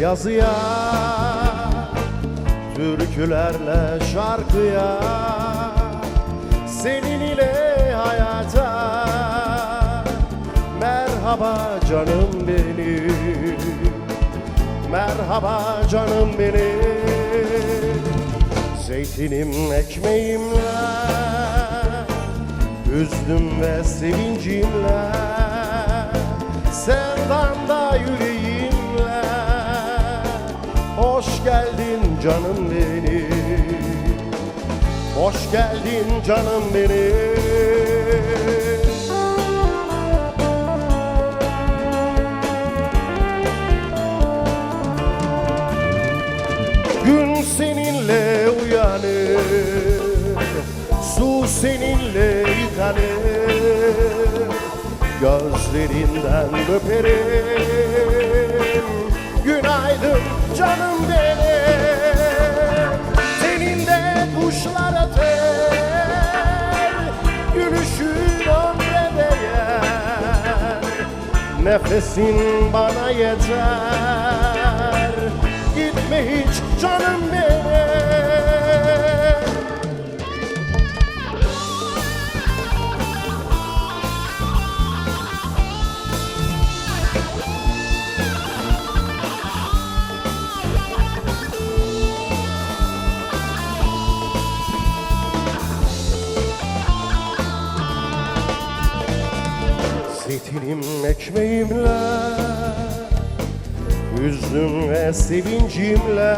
Yazıya Türkülerle şarkıya Senin ile hayata Merhaba canım benim Merhaba canım benim. Zeytinim ekmeğimle Üzdüm ve sevincimle Sevdamda yüreğimle Hoş geldin canım benim. Hoş geldin canım benim. Gün seninle uyanır Su seninle yıkanır Gözlerinden öperim Nefesin bana yeter. Gitme hiç canım benim Zeytinim ekmeğimle Hüznüm ve sevincimle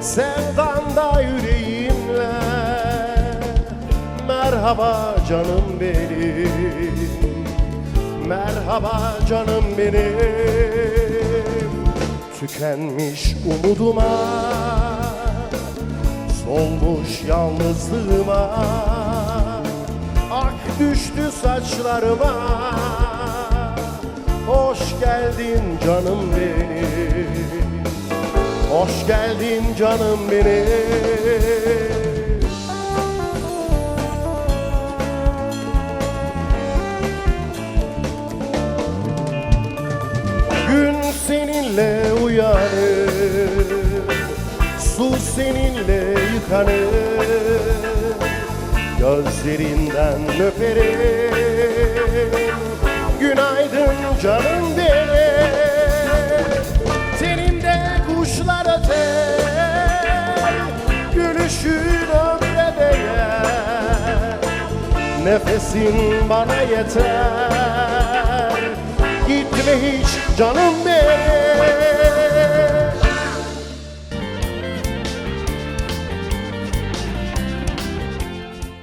Sevdanda yüreğimle Merhaba canım benim Merhaba canım benim. Tükenmiş umuduma Solmuş yalnızlığıma düştü saçlarıma. Hoş geldin canım benim. Hoş geldin canım benim. Gün seninle uyanır Su seninle yıkanır Gözlerinden öperim. Günaydın canım benim. Senin de kuşlar öter Gülüşün ömre değer Nefesin bana yeter. Gitme hiç canım benim